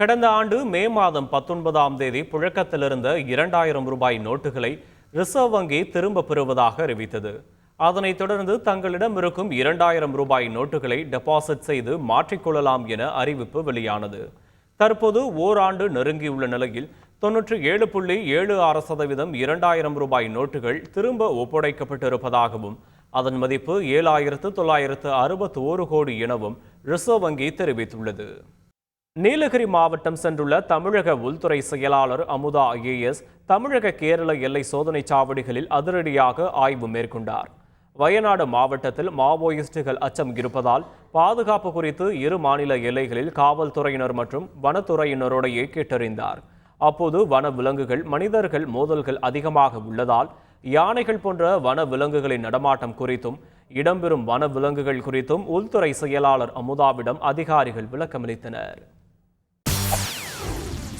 கடந்த ஆண்டு மே மாதம் பத்தொன்பதாம் தேதி புழக்கத்திலிருந்த இரண்டாயிரம் ரூபாய் நோட்டுகளை ரிசர்வ் வங்கி திரும்ப பெறுவதாக அறிவித்தது. அதனைத் தொடர்ந்து தங்களிடம் இருக்கும் இரண்டாயிரம் ரூபாய் நோட்டுகளை டெபாசிட் செய்து மாற்றிக்கொள்ளலாம் என அறிவிப்பு வெளியானது. தற்போது ஓராண்டு நெருங்கியுள்ள நிலையில் தொன்னூற்றி ஏழு புள்ளி ஏழு ஆறு சதவீதம் இரண்டாயிரம் ரூபாய் நோட்டுகள் திரும்ப ஒப்படைக்கப்பட்டிருப்பதாகவும் அதன் மதிப்பு ஏழாயிரத்து தொள்ளாயிரத்து அறுபத்தி ஓரு கோடி எனவும் ரிசர்வ் வங்கி தெரிவித்துள்ளது. நீலகிரி மாவட்டம் சென்றுள்ள தமிழக உள்துறை செயலாளர் அமுதா ஐஏஎஸ் தமிழக கேரள எல்லை சோதனை சாவடிகளில் அதிரடியாக ஆய்வு மேற்கொண்டார். வயநாடு மாவட்டத்தில் மாவோயிஸ்டுகள் அச்சம் இருப்பதால் பாதுகாப்பு குறித்து இரு மாநில எல்லைகளில் காவல்துறையினர் மற்றும் வனத்துறையினருடைய கேட்டறிந்தார். அப்போது வன விலங்குகள் மனிதர்கள் மோதல்கள் அதிகமாக உள்ளதால் யானைகள் போன்ற வன விலங்குகளின் நடமாட்டம் குறித்தும் இடம்பெறும் வன விலங்குகள் குறித்தும் உள்துறை செயலாளர் அமுதாவிடம் அதிகாரிகள் விளக்கமளித்தனர்.